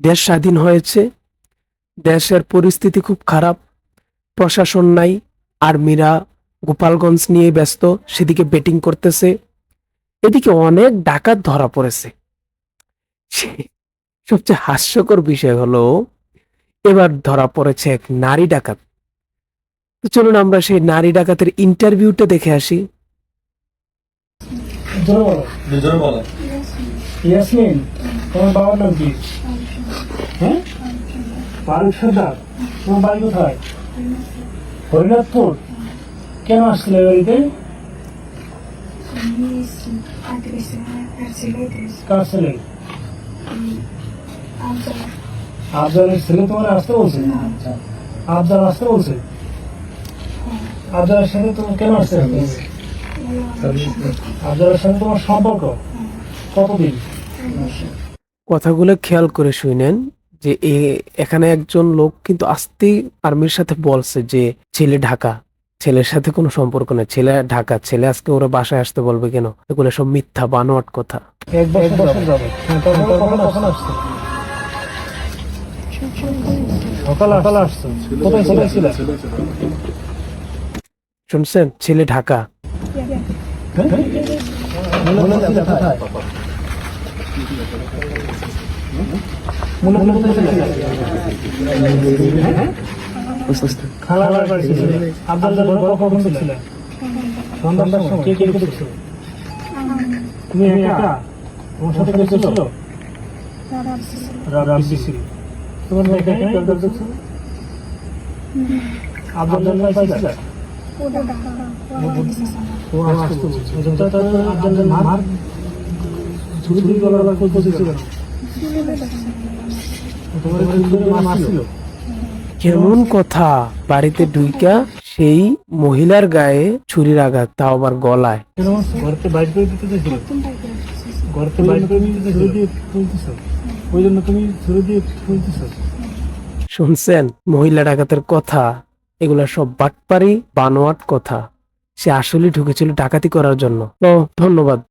দেশ স্বাধীন হয়েছে, দেশের পরিস্থিতি খুব খারাপ, প্রশাসন নাই, আর্মিরা গোপালগঞ্জ নিয়ে ব্যস্ত, সেদিকে বেটিং করতেছে, এদিকে অনেক ডাকাত ধরা পড়েছে। সবচেয়ে হাস্যকর বিষয় হলো, এবার ধরা পড়েছে এক নারী ডাকাত। তো চলুন আমরা সেই নারী ডাকাতের ইন্টারভিউটা দেখে আসি। ইয়াসমিন, তোমার বাবার নাম কি? হ্যাঁ? ফারুক সর্দার তোমার বাড়ি কোথায়? হরিনাথপুর। কেন আসছিলে বাড়িতে? কার ছেলে? আফজালের ছেলে তোমার আসতে বলছে? আফজাল আসতে বলছে? আফজালের সাথে তোমার কেন আসতে আফজালের সাথে তোমার সম্পর্ক? কতদিন? কথাগুলো খেয়াল করে শুনেন যে এখানে একজন লোক কিন্তু আসতেই আর্মির সাথে বলছে যে ছেলে ঢাকা। ছেলের সাথে কোনো সম্পর্ক নেই। ছেলে ঢাকা। ছেলে আজকে ওরা বাসায় আসতে বলবে কেন? এগুলো সব মিথ্যা বানোয়াট কথা। হ্যাঁ শুনছেন? ছেলে ঢাকা। তুমি একা তোমার সাথে কে ছিল রাবি ছিল তোমার মেয়ে একা কেউ কেউ দেখছ আব্দুল পাইছিল ও আসতো এটা তো আব্দুল মার ছুরি গলার তোমার মারছিল কেমন কথা? বাড়িতে ঢুইকা সেই মহিলার গায়ে ছুরির আঘাত তাও আবার গলায়। ঘরতে বাইর করে দিতে চাইছিল? ঘরতে বাইর করে দিতে দিয়ে তুলতেছ ওই জন্য তুমি ছুরি দিয়ে তুলতেছ? শুনছেন মহিলা ডাকাতের কথা এগুলা সব বাটপারি বানোয়াট কথা। সে আসলে ঢুকেছিল ডাকাতি করার জন্য। তো ধন্যবাদ।